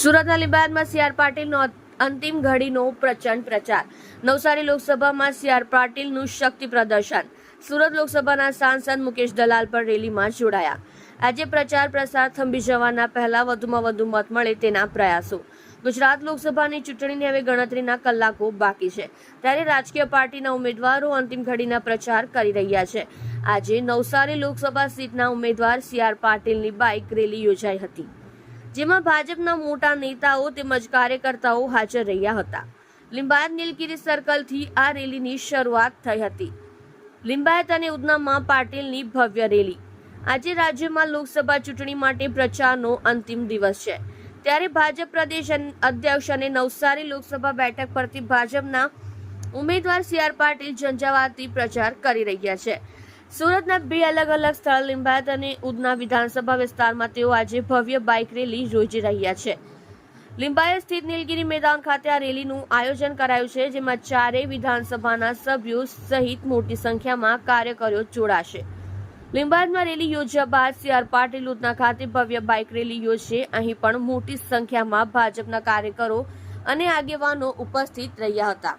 સુરતના લીંબાયતમાં C R પાટીલનો અંતિમ ઘડીનો પ્રચંડ પ્રચાર. નવસારી લોકસભામાં સી આર પાટીલનું શક્તિ પ્રદર્શન. સુરત લોકસભાના સાંસદ મુકેશ દલાલ પર રેલીમાં જોડાયા. આજે પ્રચાર પ્રસાર થંભી જવાના પહેલા વધુમાં વધુ મત મળે તેના પ્રયાસો. ગુજરાત લોકસભાની ચૂંટણીની હવે ગણતરીના કલાકો બાકી છે. ત્યારે રાજકીય પાર્ટીના ઉમેદવારો અંતિમ ઘડીના પ્રચાર કરી રહ્યા છે. આજે નવસારી લોકસભા સીટના ઉમેદવાર સી આર પાટીલની બાઇક રેલી યોજાઈ હતી. જેમાં ભાજપના મોટા નેતાઓ તેમજ કાર્યકર્તાઓ હાજર રહ્યા હતા. લિંબાયત નીલગિરી સર્કલથી આ રેલીની શરૂઆત થઈ હતી. લિંબાયત અને ઉધનામાં પાટીલની ભવ્ય રેલી. આજે રાજ્યમાં લોકસભા ચૂંટણી માટે પ્રચારનો અંતિમ દિવસ છે. ત્યારે ભાજપ પ્રદેશ અધ્યક્ષ અને નવસારી લોકસભા બેઠક પરથી ભાજપના ઉમેદવાર સી આર પાટીલ ઝંઝાવાતી પ્રચાર કરી રહ્યા છે. સુરતના બે અલગ અલગ સ્થળ લિંબાયત અને ઉધના વિધાનસભા વિસ્તારમાં તેઓ આજે ભવ્ય બાઇક રેલી યોજી રહ્યા છે. લિંબાયત સ્થિત નીલગિરી મેદાન ખાતે આ રેલીનું આયોજન કરાયું છે, જેમાં ચારેય વિધાનસભાના સભ્યો સહિત મોટી સંખ્યામાં કાર્યકરો જોડાશે. લિંબાયતમાં રેલી યોજ્યા બાદ સી આર પાટીલ ઉધના ખાતે ભવ્ય બાઇક રેલી યોજશે. અહીં પણ મોટી સંખ્યામાં ભાજપના કાર્યકરો અને આગેવાનો ઉપસ્થિત રહ્યા હતા.